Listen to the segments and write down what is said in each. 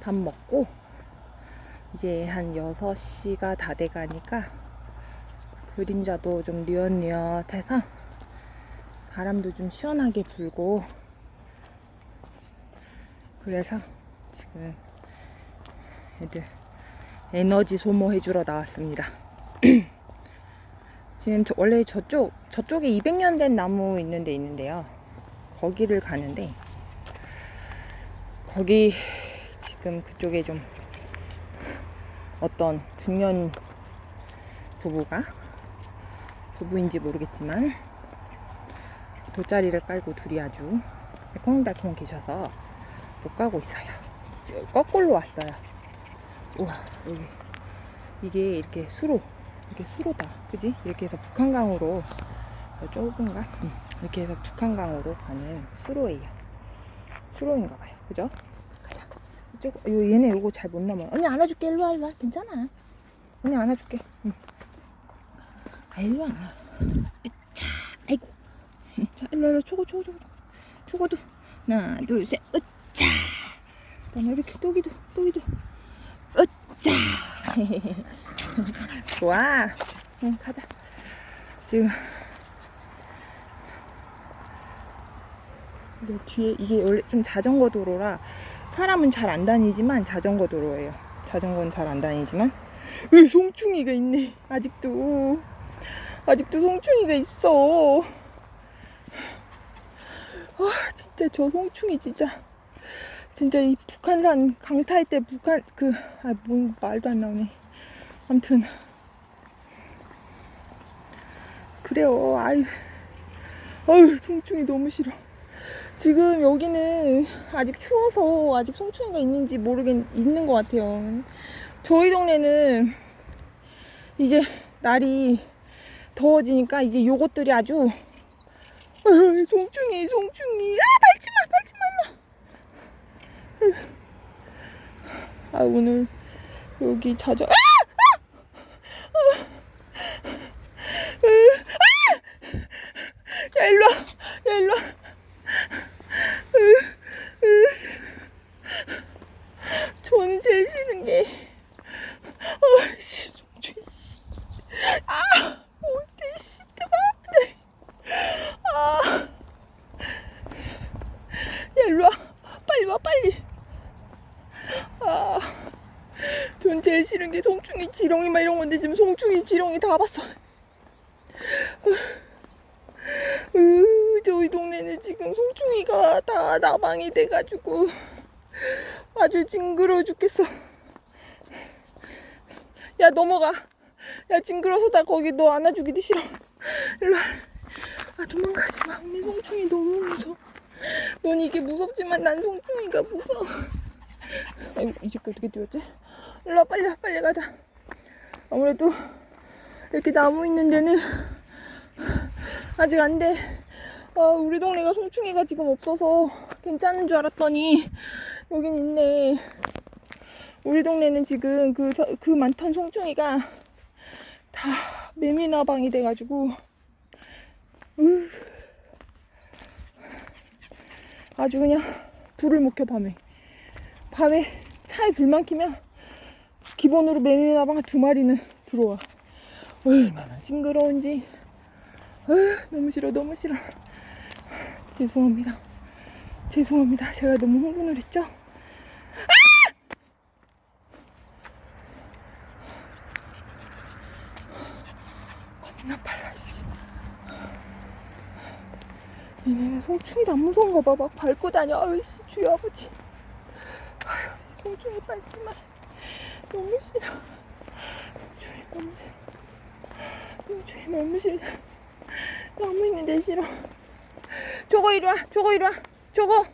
밥 먹고 이제 한 6시가 다 돼가니까 그림자도 좀 뉘엿뉘엿해서 바람도 좀 시원하게 불고 그래서 지금 애들 에너지 소모해 주러 나왔습니다. 지금 저- 원래 저쪽 저쪽에 200년 된 나무 있는 데 있는데요. 거기를 가는데 거기 지금 그쪽에 좀 어떤 중년 부부가 부부인지 모르겠지만 돗자리를 깔고 둘이 아주 달콩달콩 계셔서 못 가고 있어요. 거꾸로 왔어요. 우와 여기 이게 이렇게 수로 이게 수로다 그지? 이렇게 해서 북한강으로 어, 좁은가? 응. 이렇게 해서 북한강으로 가는 수로예요. 수로인가 봐요. 그죠? 이쪽 요 얘네 요거 잘 못 넘어요. 언니 안아줄게 일로 와 일로 와 괜찮아. 언니 안아줄게. 응. 아 일로 와. 으차 아이고. 응, 자 일로 일로 초고 초고 초고 초고도 하나 둘 셋 으차. 그다음에 이렇게 또기도 또기도 으짜. 좋아. 응 가자. 지금 내 뒤에 이게 원래 좀 자전거 도로라 사람은 잘 안 다니지만 자전거 도로예요. 자전거는 잘 안 다니지만 왜 송충이가 있네. 아직도 아직도 송충이가 있어. 아 진짜 저 송충이 진짜 진짜 이 북한산 강탈 때 북한 그아뭔 말도 안 나오네. 아무튼 그래요. 아유 아유 송충이 너무 싫어. 지금 여기는 아직 추워서 아직 송충이가 있는지 모르겠 있는 것 같아요. 저희 동네는 이제 날이 더워지니까 이제 요것들이 아주 송충이 송충이 아 밟지마 밟지마 아 오늘 여기 자주 아! 아! 아! 아! 야 일로 와. 야 일로 와. 전 제일 싫은 게 어씨 송충이 씨. 아 어때 씨 아. 야 일로 와. 빨리 와 빨리. 아. 전 제일 싫은 게 송충이 지렁이 막 이런 건데 지금 송충이 지렁이 다 봤어. 으, 저희 동네는 지금 송충이가 다 나방이 돼가지고 아주 징그러워 죽겠어. 야 넘어가. 야 징그러서 다 거기 너 안아주기도 싫어. 일로 와. 아 도망가지 마. 우리 송충이 너무 무서워. 넌 이게 무섭지만 난 송충이가 무서워. 아이고 이 새끼 어떻게 뛰었지? 일로 와 빨리 와, 빨리 가자. 아무래도 이렇게 나무 있는 데는 아직 안 돼. 아, 우리 동네가 송충이가 지금 없어서 괜찮은 줄 알았더니 여긴 있네. 우리 동네는 지금 그, 서- 그 많던 송충이가 다 매미나방이 돼가지고 으, 아주 그냥 불을 못 켜 밤에. 밤에 차에 불만 켜면 기본으로 매미나방 한두 마리는 들어와. 얼마나 징그러운지. 으, 너무 싫어 너무 싫어. 죄송합니다. 죄송합니다. 제가 너무 흥분을 했죠? 아! 겁나 빨라 씨 얘네 송충이도 안 무서운가 봐 막 밟고 다녀 아유 씨 주여 아버지 아유 씨, 송충이 밟지마 너무 싫어 송충이 너무 싫어 송충이 너무 싫어 나무 있는데 싫어. 저거 이리 와. 저거 이리 와. 저거.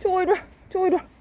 저거 이리 와, 저거 이리 와.